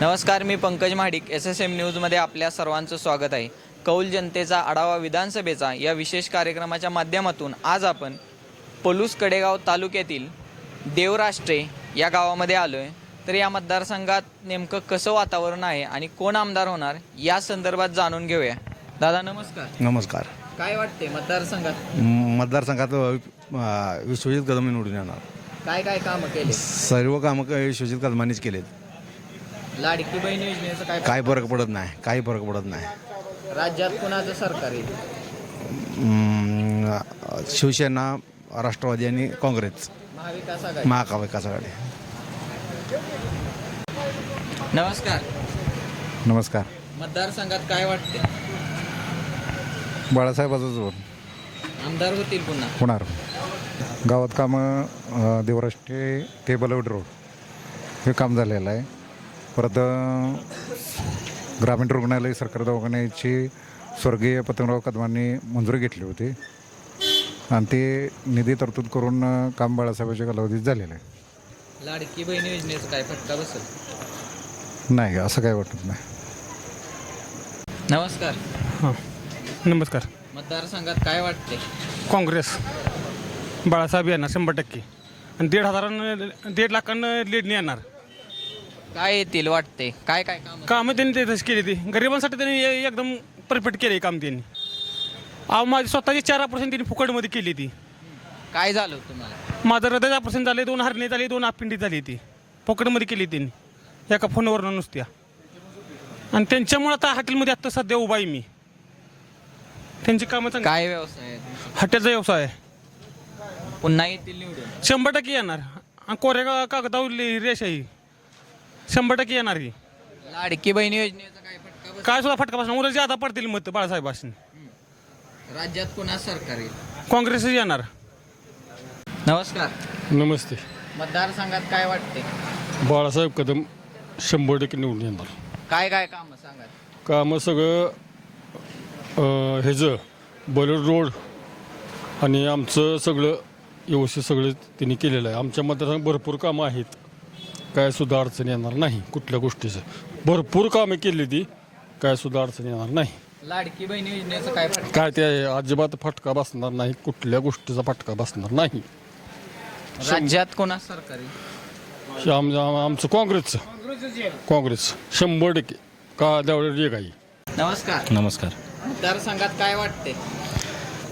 नमस्कार मी Pankaj Mahadik. S S M न्यूजमध्ये आपल्या सर्वांचं स्वागत आहे. कौल जनतेचा आढावा विधानसभेचा या विशेष कार्यक्रमाच्या माध्यमातून आज आपण पलूस कडेगाव तालुक्यातील देवराष्ट्रे या गावामध्ये आलो आहे तर या मतदारसंघात नेमकं कसं वातावरण आहे आणि कोण आमदार होणार या संदर्भात जाणून घेऊया. दादा नमस्कार. नमस्कार. काय वाटते मतदारसंघात? मतदारसंघात विश्वजित कदम निवडून येणार. काय काय कामं केले? सर्व कामं विश्वजित कदमांनीच केलेत. लाडकी बहीण योजनेचं काय फरक पडत नाही काही फरक पडत नाही. राज्यात कुणाचं सरकार येईल? शिवसेना राष्ट्रवादी आणि काँग्रेस. महाविकास आघाडी. महाविकास आघाडी. नमस्कार. नमस्कार. मतदारसंघात काय वाटते बाळासाहेबाचाच जोर. आमदार होतील पुन्हा. होणार. गावात कामं अ, देवराष्ट्रे ते बलवड रोड. हे काम झालेलं आहे. परत ग्रामीण रुग्णालय सरकारी दवाखान्याची स्वर्गीय पतंगराव कदमांनी मंजुरी घेतली होती. आणि ते निधी तरतूद करून काम बाळासाहेबांच्या कालावधीत झालेलं आहे. लाडकी बहीण योजनेचं काय फटका बसेल? नाही असं काही वाटत नाही. नमस्कार. हां. नमस्कार. मतदारसंघात काय वाटते काँग्रेस. बाळासाहेब येणार शंभर टक्के. आणि दीड हजारानं दीड लाखांना लीडने येणार. काय येतील वाटते? काय काय काम कामं त्यांनी ते तशी केली ती. गरिबांसाठी त्यांनी ए- एकदम परफेक्ट केले काम त्यांनी. अहो माझी स्वतःची चार ऑपरेशन त्यांनी फुकटमध्ये केली ती. काय झालं तुम्हाला? माझं हृदय ऑपरेशन झाले दोन हरणे झाली दोन आपिंडी झाली ती. फुकटमध्ये केली त्यांनी. एका फोनवरनं नुसत्या. आणि त्यांच्यामुळं आता हॉटेलमध्ये आत्ता सध्या उभा आहे मी. त्यांची कामं चांगली काय व्यवसाय आहे तुमचा? हॉटेलचा व्यवसाय आहे. पुन्हा येतील निवडून? शंभर टक्के येणार. आणि कोऱ्या का कागदावर रेष आहे. शंभर टक्के येणार ही लाडकी बहीण योजनेचा काय फटका बसेल? काय सुद्धा फटका बसणार उद्या जादा पडतील मत बाळासाहेब असेल राज्यात पुन्हा सरकार येईल. काँग्रेसच येणार. नमस्कार. नमस्ते. मतदारसंघात काय वाटते बाळासाहेब कदम शंभर टक्के निवडून येणार. काय काय काम सांगा कामं सगळं अं, ह्याचं बलड रोड आणि आमचं सगळं व्यवस्थित सगळं त्यांनी केलेलं आहे. आमच्या मतदारसंघात भरपूर कामं आहेत. काय सुद्धा अडचण येणार नाही कुठल्या गोष्टीचं. भरपूर कामं केली ती काय सुद्धा अडचण येणार नाही. लाडकी बहीण योजनेचं काय फटका? काय ते अजिबात फटका बसणार नाही कुठल्या गोष्टीचा फटका बसणार नाही. राज्यात कोणा सरकार? येईल आम आम- आमचं काँग्रेसचं. काँग्रेस शंभर टक्के. का त्यावेळेस एक आहे नमस्कार. नमस्कार. मतदारसंघात काय वाटते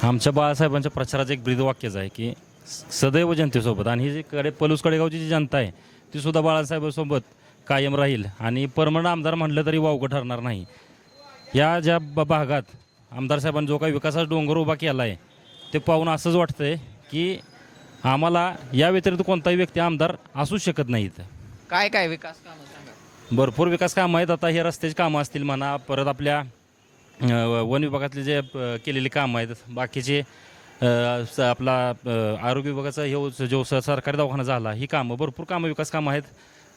आमच्या बाळासाहेबांच्या प्रचाराचं एक ब्रीद वाक्यच आहे की सदैव जनतेसोबत. आणि ही जी कडे पलूस कडेगावची जी जनता आहे ती सुद्धा बाळासाहेबांसोबत कायम राहील. आणि परमनंट आमदार म्हटलं तरी वावगं ठरणार नाही. या ज्या भागात आमदार साहेबांनी जो काही विकासाचा डोंगर उभा केला आहे ते पाहून असंच वाटतंय की आम्हाला या व्यतिरिक्त कोणताही व्यक्ती आमदार असूच शकत नाहीत. काय काय विकास कामं सांगा? भरपूर विकास कामं आहेत. आता हे रस्त्याची कामं असतील म्हणा परत आपल्या अ, वन विभागातले जे अ, केलेली कामं आहेत बाकीचे अ, आपला अ, आरोग्य विभागाचा हे जो स- सरकारी दवाखाना झाला ही कामं भरपूर कामं विकास कामं आहेत.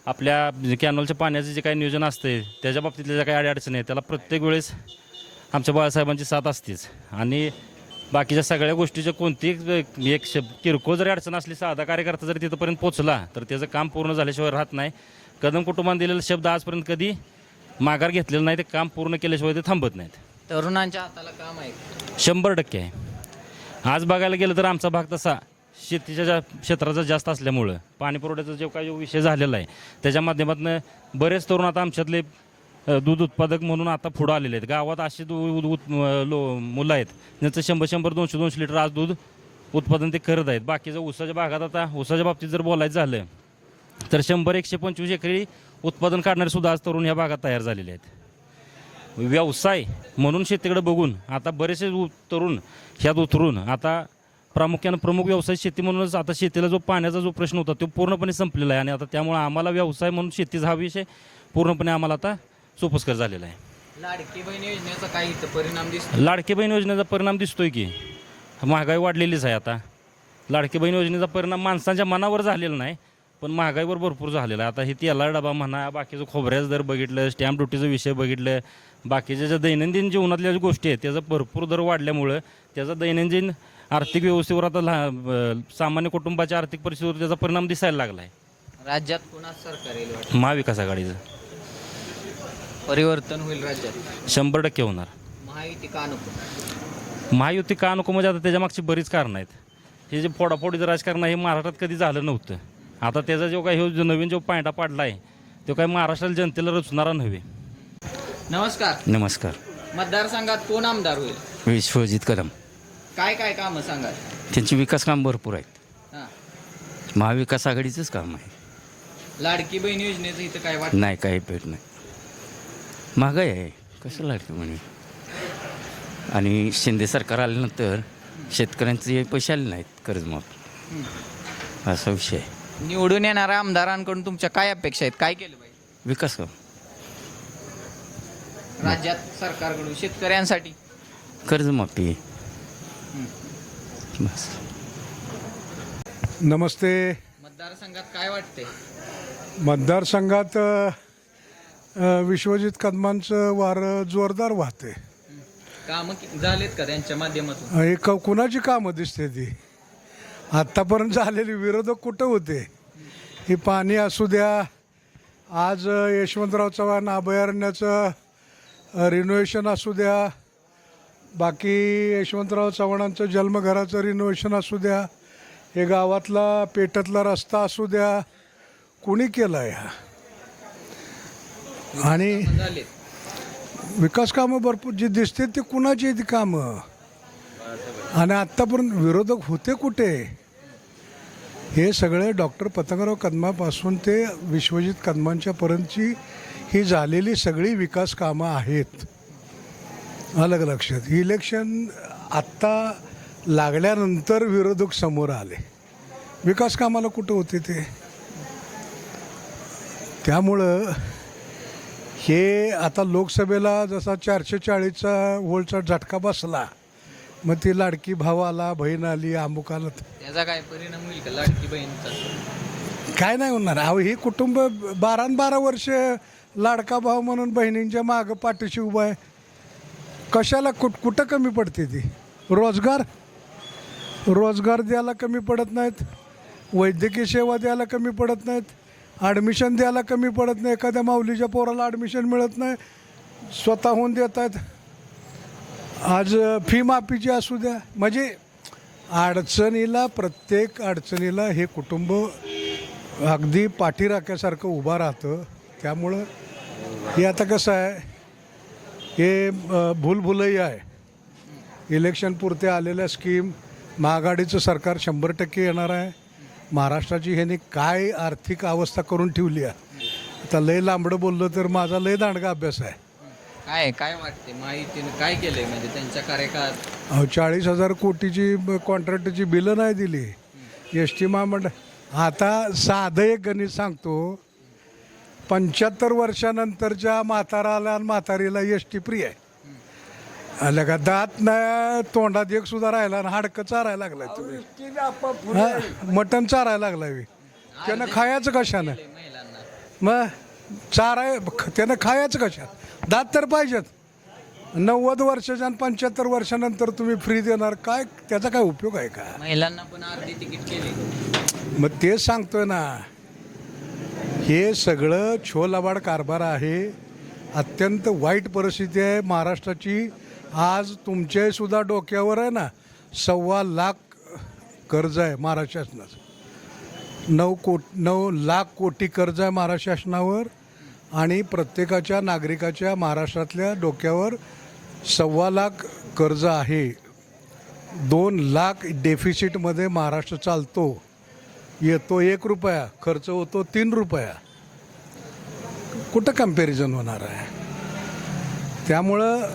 आपल्या कॅनॉलच्या पाण्याचं जे काही नियोजन असते त्याच्या बाबतीतल्या ज्या काही अडीअडचणी आहेत त्याला प्रत्येक वेळेस आमच्या बाळासाहेबांची साथ असतेच. आणि बाकीच्या सगळ्या गोष्टीच्या कोणती एक शब किरकोळ जरी अडचण असली साधा कार्यकर्ता जरी तिथंपर्यंत पोचला तर त्याचं काम पूर्ण झाल्याशिवाय राहत नाही. कदम कुटुंबाने दिलेला शब्द आजपर्यंत कधी माघार घेतलेला नाही ते काम पूर्ण केल्याशिवाय ते थांबत नाहीत. तरुणांच्या हाताला काम आहे. शंभर टक्के. आहे आज बघायला गेलं तर आमचा भाग तसा शेतीच्या ज्या क्षेत्राचा जास्त असल्यामुळं पाणी पुरवठ्याचा जो काही विषय झालेला आहे त्याच्या माध्यमातून बरेच तरुण आता आमच्यातले दूध उत्पादक म्हणून आता पुढं आलेले आहेत. गावात असे दूध उत- लो मुलं आहेत ज्यांचं शंभर शंभर दोनशे दोनशे लिटर आज दूध उत्पादन ते करत आहेत. बाकीचं ऊसाच्या भागात आता ऊसाच्या बाबतीत जर बोलायचं झालं तर शंभर एकशे पंचवीस एकरी उत्पादन काढणारे सुद्धा आज तरुण ह्या भागात तयार झालेले आहेत. व्यवसाय म्हणून शेतीकडे बघून आता बरेचसे तरुण ह्यात उतरून आता प्रामुख्यानं प्रमुख व्यवसाय शेती म्हणूनच आता शेतीला जो पाण्याचा जो प्रश्न होता तो पूर्णपणे संपलेला आहे. आणि आता त्यामुळे आम्हाला व्यवसाय म्हणून शेतीचा हा विषय पूर्णपणे आम्हाला आता सोपस्कर झालेला आहे. लाडकी बहीण योजनेचा इथं परिणाम दिसतो लाडकी बहीण योजनेचा परिणाम दिसतोय की महागाई वाढलेलीच आहे आता. लाडकी बहीण योजनेचा परिणाम माणसांच्या मनावर झालेला नाही पण महागाईवर भरपूर झालेला आहे. आता हे तेला डबा म्हणा बाकीचं खोबऱ्याचं दर बघितलं स्टॅम्प ड्युटीचा विषय बघितलं बाकीच्या ज्या दैनंदिन जीवनातल्या ज्या गोष्टी आहेत त्याचा भरपूर दर वाढल्यामुळं त्याचा दैनंदिन आर्थिक व्यवस्थेवर आता लहा सामान्य कुटुंबाच्या आर्थिक परिस्थितीवर त्याचा परिणाम दिसायला लागला आहे राज्यात पुन्हा सरकार येईल वाटतं? महाविकास आघाडीचं. परिवर्तन होईल राज्यात? शंभर टक्के होणार. महायुती का नको? महायुती का नको म्हणजे आता त्याच्या मागची बरीच कारणं आहेत. हे जे फोडाफोडीचं राजकारण आहे हे महाराष्ट्रात कधी झालं नव्हतं. आता त्याचा जो काही ह्यो जो नवीन जो पायंडा पाडला आहे तो काही महाराष्ट्राला जनतेला रचणारा नव्हे. नमस्कार. नमस्कार. मतदारसंघात कोण आमदार होईल? विश्वजित कदम. काय काय कामं सांगा त्यांची विकास काम भरपूर आहेत. हां. महाविकास आघाडीचंच काम आहे. लाडकी बहीण योजनेचं इथं काय वाटत? नाही काही भेट नाही. महागाई आहे. कसं लागतं म्हणे आणि शिंदे सरकार आल्यानंतर शेतकऱ्यांचे पैसे आले नाहीत कर्जमाफ असा विषय आहे. निवडून येणाऱ्या आमदारांकडून तुमच्या काय अपेक्षा आहेत? काय केलं पाहिजे? विकास काम. राज्यात सरकारकडून शेतकऱ्यांसाठी. कर्जमाफी. बस. नमस्ते. मतदारसंघात काय वाटते मतदारसंघात अ, विश्वजित कदमांचं वारं जोरदार वाहते कामं कि- झालेत का त्यांच्या माध्यमातून? हे क कुणाची कामं दिसते ती? आत्तापर्यंत झालेले विरोधक कुठं होते? हे पाणी असू द्या. आज यशवंतराव चव्हाण अभयारण्याचं रिनोव्हेशन असू द्या. बाकी यशवंतराव चव्हाणांचं जन्मघराचं रिनोव्हेशन असू द्या. हे गावातला पेटातला रस्ता असू द्या. कुणी केलं आहे हा? आणि विकास कामं भरपूर जी दिसते ते कुणाची आहेत ती कामं? आणि आत्तापर्यंत विरोधक होते कुठे? हे सगळे डॉक्टर पतंगराव कदमापासून ते विश्वजित कदमांच्यापर्यंतची ही झालेली सगळी विकास कामं आहेत. अलग लक्षात. इलेक्शन आत्ता लागल्यानंतर विरोधक समोर आले. विकास कामाला कुठं होते ते? त्यामुळं हे आता लोकसभेला जसा चारशे चाळीसचा वोल्टचा झटका बसला मग ती लाडकी भाव आला बहीण आली अमुक आला त्याचा काय परिणाम होईल का लाडकी बहीणचा? काय नाही होणार. अहो हे कुटुंब बारा बारा वर्ष लाडका भाव म्हणून बहिणींच्या मागं पाठीशी उभा आहे. कशाला कुठ कुठं कमी पडते ती? रोजगार? रोजगार द्यायला कमी पडत नाहीत. वैद्यकीय सेवा द्यायला कमी पडत नाहीत. ॲडमिशन द्यायला कमी पडत नाही. एखाद्या माऊलीच्या पोराला ॲडमिशन मिळत नाही. स्वतःहून देत आहेत. आज फी माफीची असू द्या. म्हणजे अडचणीला प्रत्येक अडचणीला हे कुटुंब अगदी पाठीराख्यासारखं उभं राहतं. त्यामुळं हे आता कसं आहे? हे अ, भूलभुलई आहे. इलेक्शन पुरते आलेल्या स्कीम महागाडीचं सरकार शंभर टक्के येणार आहे. महाराष्ट्राची ह्याने काय आर्थिक अवस्था करून ठेवली आहे? आता लय लांबडं बोललं तर माझा लय दांडगा अभ्यास आहे. काय काय वाटते? माहितीने काय केलंय? म्हणजे त्यांच्या कार्यकाळात? चाळीस हजार कोटीची कॉन्ट्रॅक्टची बिलं नाही दिली. एस टी महामंडळ आता साधं एक गणित सांगतो. पंच्याहत्तर वर्षानंतरच्या म्हाताराला आणि म्हातारीला एस टी फ्री आहे. आलं का दात नाही तोंडात एक सुद्धा राहिला आणि हाडकं चारायला लागलाय तुम्ही. हा, मटण चारायला लागलाय. त्यानं खायचं कशानं? मग चाराय त्यानं खायचं कशा दात तर पाहिजेत. नव्वद वर्षाच्या आणि पंच्याहत्तर वर्षानंतर तुम्ही फ्री देणार काय त्याचा काय उपयोग आहे का? महिलांना पण अर्धी तिकीट केली. मग तेच सांगतोय ना. हे सगळं छोलाबाड कारभार आहे. अत्यंत वाईट परिस्थिती आहे. महाराष्ट्राची आज तुमच्यासुद्धा डोक्यावर आहे ना सव्वा लाख कर्ज आहे महाराष्ट्र शासनाचं. नऊ कोट नऊ लाख कोटी कर्ज आहे महाराष्ट्र शासनावर आणि प्रत्येकाच्या नागरिकाच्या महाराष्ट्रातल्या डोक्यावर सव्वा लाख कर्ज आहे. दोन लाख डेफिसिटमध्ये महाराष्ट्र चालतो. येतो एक रुपया खर्च होतो तीन रुपया. कुठं कंपॅरिझन होणार आहे? त्यामुळं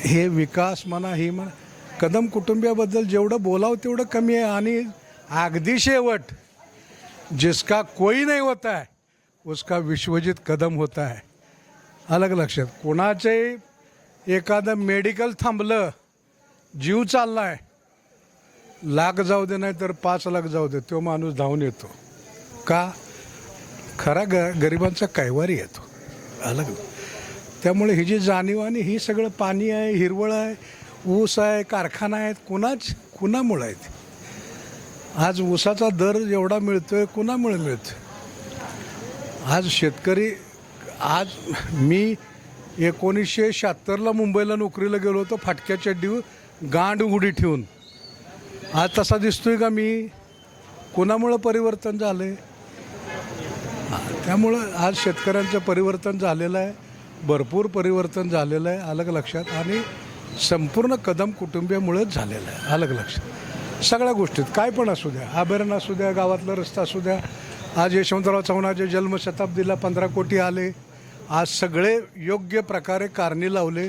हे विकास म्हणा हे म्हणा कदम कुटुंबियाबद्दल जेवढं बोलावं तेवढं कमी आहे. आणि अगदी शेवट जिसका कोई नाही होता है उसका विश्वजित कदम होता है अलग लक्षात कोणाचे एखादं मेडिकल थांबलं जीव चालला आहे लाख जाऊ दे नाही तर पाच लाख जाऊ दे तो माणूस धावून येतो. का? खरा ग गरिबांचा कैवारी येतो अलग. त्यामुळे ही जी जाणीव आणि ही सगळं पाणी आहे हिरवळ आहे ऊस आहे कारखाना आहेत कुणाच कुणामुळं आहेत? आज ऊसाचा दर एवढा मिळतोय कुणामुळे मिळतोय? आज शेतकरी आज मी एकोणीसशे शहात्तरला मुंबईला नोकरीला गेलो होतो फाटक्या चड्डीवर गांड उडी ठेवून. आज तसा दिसतोय का मी? कोणामुळं परिवर्तन झालं आहे त्यामुळं आज शेतकऱ्यांचं परिवर्तन झालेलं आहे. भरपूर परिवर्तन झालेलं आहे अलग लक्षात. आणि संपूर्ण कदम कुटुंबियामुळेच झालेलं आहे अलग लक्षात. सगळ्या गोष्टीत काय पण असू द्या अभयारण्य असू द्या गावातला रस्ता असू द्या. आज यशवंतराव चव्हाणाच्या जन्मशताब्दीला पंधरा कोटी आले. आज सगळे योग्य प्रकारे कारणी लावले.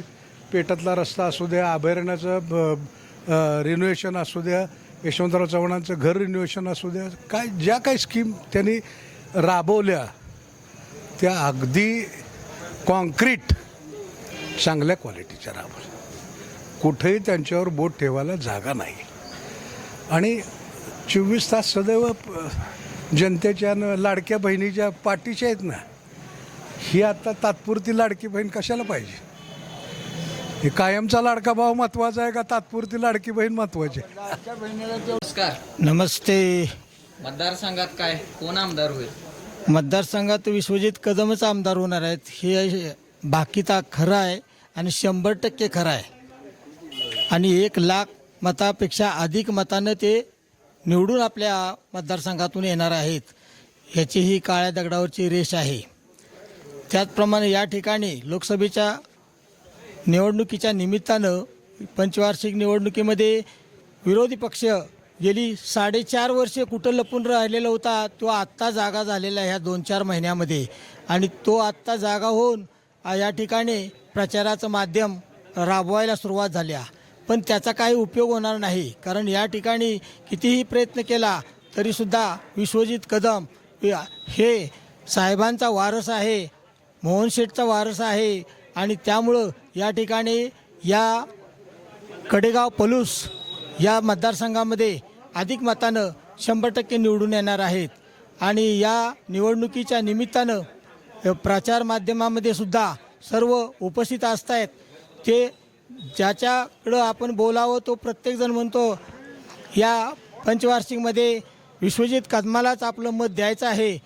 पेटातला रस्ता असू द्या अभयारण्याचं रिनोव्हेशन असू द्या यशवंतराव चव्हाणांचं घर रिनोव्हेशन असू द्या काय ज्या काही स्कीम त्यांनी राबवल्या त्या अगदी कॉन्क्रीट चांगल्या क्वालिटीच्या राबवल्या. कुठेही त्यांच्यावर बोट ठेवायला जागा नाही. आणि चोवीस तास सदैव जनतेच्या न लाडक्या बहिणीच्या पाठीच्या आहेत ना ही आता तात्पुरती लाडकी बहीण कशाला पाहिजे? हे कायमचा लाडका भाव महत्त्वाचा आहे का? तात्पुरती लाडकी बहीण महत्वाची आहे. नमस्कार. नमस्ते. मतदारसंघात काय? कोण आमदार होईल? मतदारसंघात विश्वजित कदमच आमदार होणार आहेत. हे बाकीचा खरं आहे आणि शंभर टक्के खरं आहे. आणि एक लाख मतापेक्षा अधिक मतानं ते निवडून आपल्या मतदारसंघातून येणार आहेत. ह्याची ही काळ्या दगडावरची रेष आहे. त्याचप्रमाणे या ठिकाणी लोकसभेच्या निवडणुकीच्या निमित्तानं पंचवार्षिक निवडणुकीमध्ये विरोधी पक्ष गेली साडेचार वर्षे कुठं लपून राहिलेला होता तो आत्ता जागा झालेला आहे ह्या दोन चार महिन्यामध्ये. आणि तो आत्ता जागा होऊन या ठिकाणी प्रचाराचं माध्यम राबवायला सुरुवात झाल्या पण त्याचा काही उपयोग होणार नाही कारण या ठिकाणी कितीही प्रयत्न केला तरीसुद्धा विश्वजित कदम हे साहेबांचा वारस आहे मोहन शेठचा वारस आहे आणि त्यामुळं या ठिकाणी या कडेगाव पलूस या मतदारसंघामध्ये अधिक मतानं शंभर टक्के निवडून येणार आहेत. आणि या निवडणुकीच्या निमित्तानं प्रचार माध्यमामध्ये सुद्धा सर्व उपस्थित असत आहेत ते ज्याच्याकडं आपण बोलावं तो प्रत्येकजण म्हणतो या पंचवार्षिकमध्ये विश्वजित कदमालाच आपलं मत द्यायचं आहे.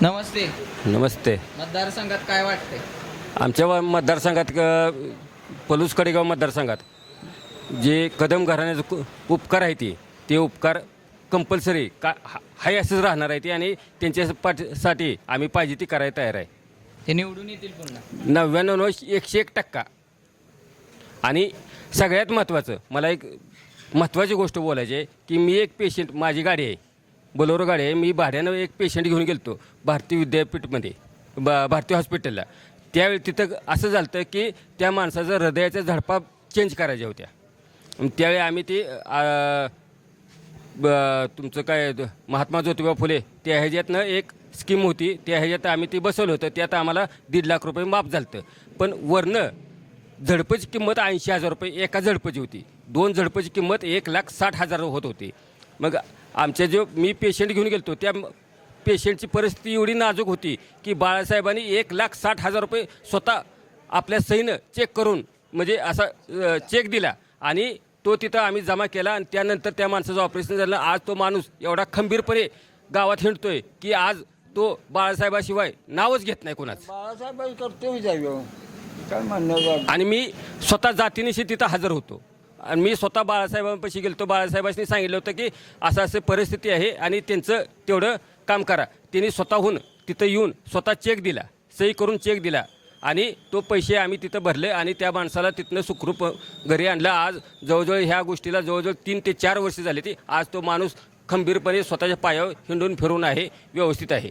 नमस्ते. नमस्ते. मतदारसंघात काय वाटतंय? आमच्या मतदारसंघात पलूस कडेगाव मतदारसंघात जे कदम घराण्याचे उपकार आहे ते ते उपकार कंपल्सरी का हा- हाय असंच राहणार आहे ते आणि त्यांच्या पाठीसाठी आम्ही पाहिजे ती करायला तयार आहे. ते निवडून येतील नव्याण्णव एकशे एक टक्का. आणि सगळ्यात महत्त्वाचं मला एक महत्त्वाची गोष्ट बोलायची आहे की मी एक पेशंट माझी गाडी आहे. बोलोरो गाडी आहे. मी भाड्यानं एक पेशंट घेऊन गेलतो भारतीय विद्यापीठमध्ये ब भारतीय हॉस्पिटलला त्यावेळी तिथं असं झालं होतं की त्या माणसाचं हृदयाच्या झडपा चेंज करायच्या होत्या. त्यावेळी आम्ही ती ब तुमचं काय महात्मा ज्योतिबा फुले त्या ह्याच्यातनं एक स्कीम होती. त्या ह्याच्यात आम्ही ती बसवलं होतं. त्यात आम्हाला दीड लाख रुपये माफ झालं होतं पण वरनं झडपची किंमत ऐंशी हजार रुपये एका झडपची होती. दोन झडपची किंमत एक लाख साठ हजार होत होती. मग आमच्या जो मी पेशंट घेऊन गेलो त्या पेशंटची परिस्थिती एवढी नाजूक होती की बाळासाहेबांनी एक लाख साठ हजार रुपये स्वतः आपल्या सहीनं चेक करून म्हणजे असा चेक दिला. आणि तो तिथं आम्ही जमा केला आणि त्यानंतर त्या माणसाचं ऑपरेशन झालं. आज तो माणूस एवढा खंबीरपणे गावात हिंडतोय की आज तो बाळासाहेबाशिवाय नावच घेत नाही कोणाचं. आणि मी स्वतः जातीनिशी तिथं हजर होतो. आणि मी स्वतः बाळासाहेबांपाशी गेलो बाळासाहेबांनी सांगितलं होतं की असं असं परिस्थिती आहे आणि त्यांचं तेवढं काम करा. त्यांनी स्वतःहून तिथं येऊन स्वतः चेक दिला. सही करून चेक दिला. आणि तो पैसे आम्ही तिथं भरले आणि त्या माणसाला तिथनं सुखरूप घरी आणलं. आज जवळजवळ ह्या गोष्टीला जवळजवळ तीन ते चार वर्ष झाली ती. आज तो माणूस खंबीरपणे स्वतःच्या पायावर हिंडून फिरून आहे व्यवस्थित आहे.